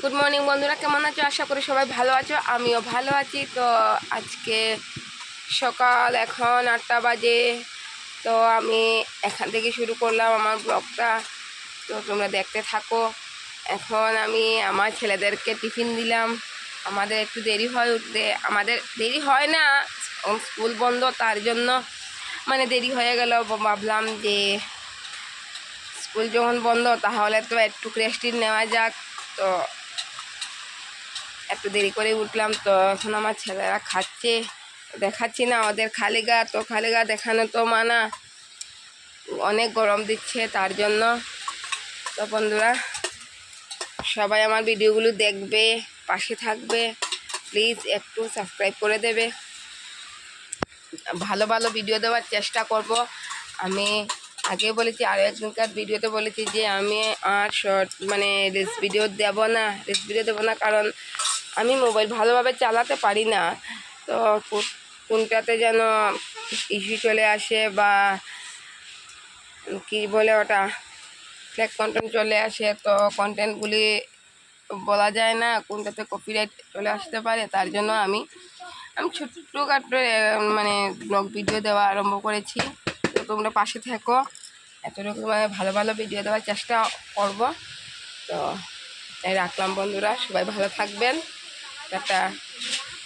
Good morning বন্ধুরা। কেমন আছো? আশা করি সবাই ভালো আছো। আমিও ভালো আছি। তো আজকে সকাল এখন আটটা বাজে। তো আমি এখান থেকে শুরু করলাম আমার ব্লগটা। তো তোমরা দেখতে থাকো। এখন আমি আমার ছেলেদেরকে টিফিন দিলাম। আমাদের একটু দেরি হয় উঠতে। আমাদের দেরি হয় না। স্কুল বন্ধ, তার জন্য মানে দেরি হয়ে গেল। ভাবলাম যে স্কুল যখন বন্ধ, তাহলে তো একটু রেস্টি নেওয়া যাক। তো একটু দেরি করে উঠলাম তো এখন আমার ছেলেরা খাচ্ছে। দেখাচ্ছি না, ওদের খালি গা, তো খালি গা দেখানো তো মানা। অনেক গরম দিচ্ছে তার জন্য। তো বন্ধুরা, সবাই আমার ভিডিওগুলো দেখবে, পাশে থাকবে। প্লিজ একটু সাবস্ক্রাইব করে দেবে। ভালো ভালো ভিডিও দেওয়ার চেষ্টা করব। আমি আগে বলেছি আরও একজনকার ভিডিওতে বলেছি যে আমি আর শর্ট মানে রিলস ভিডিও দেব না রিলস ভিডিও দেবো না কারণ আমি মোবাইল ভালোভাবে চালাতে পারি না। তো কোনটাতে যেন ইস্যু চলে আসে বা কি বলে ওটা ফ্ল্যাগ কন্টেন্ট চলে আসে, তো কন্টেন্টগুলি বলা যায় না, কোনটাতে কপিরাইট চলে আসতে পারে, তার জন্য আমি আমি ছোট্টখাটো মানে ব্লগ ভিডিও দেওয়া আরম্ভ করেছি। তো তোমরা পাশে থেকো, এতটুকু মানে ভালো ভালো ভিডিও দেওয়ার চেষ্টা করব। তো তাই রাখলাম বন্ধুরা, সবাই ভালো থাকবেন। টাটা